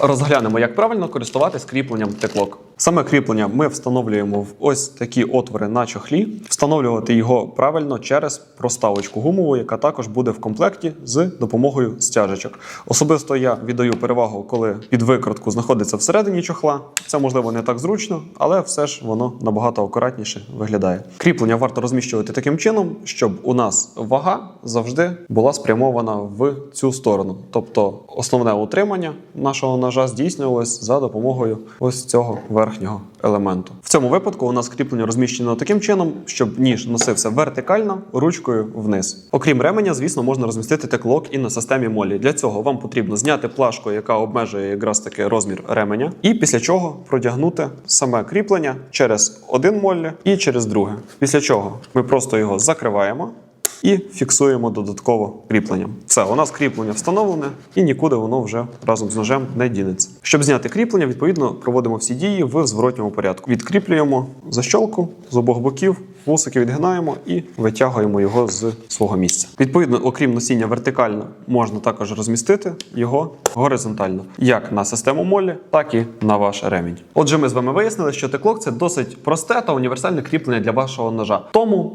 Розглянемо, як правильно користуватись кріпленням теклок. Саме кріплення ми встановлюємо в ось такі отвори на чохлі. Встановлювати його правильно через проставочку гумову, яка також буде в комплекті з допомогою стяжечок. Особисто я віддаю перевагу, коли під викрутку знаходиться всередині чохла. Це можливо не так зручно, але все ж воно набагато акуратніше виглядає. Кріплення варто розміщувати таким чином, щоб у нас вага завжди була спрямована в цю сторону. Тобто основне утримання нашого ножа здійснювалось за допомогою ось цього верхнього елементу. В цьому випадку у нас кріплення розміщено таким чином, щоб ніж носився вертикально ручкою вниз. Окрім ременя, звісно, можна розмістити теклок і на системі молі. Для цього вам потрібно зняти плашку, яка обмежує якраз таки розмір ременя, і після чого продягнути саме кріплення через один моллі і через друге. Після чого ми просто його закриваємо і фіксуємо додатково кріпленням. Все, у нас кріплення встановлене і нікуди воно вже разом з ножем не дінеться. Щоб зняти кріплення, відповідно проводимо всі дії в зворотньому порядку. Відкріплюємо защолку з обох боків, вусики відгинаємо і витягуємо його з свого місця. Відповідно, окрім носіння вертикально, можна також розмістити його горизонтально, як на систему молі, так і на ваш ремінь. Отже, ми з вами вияснили, що теклок це досить просте та універсальне кріплення для вашого ножа. Тому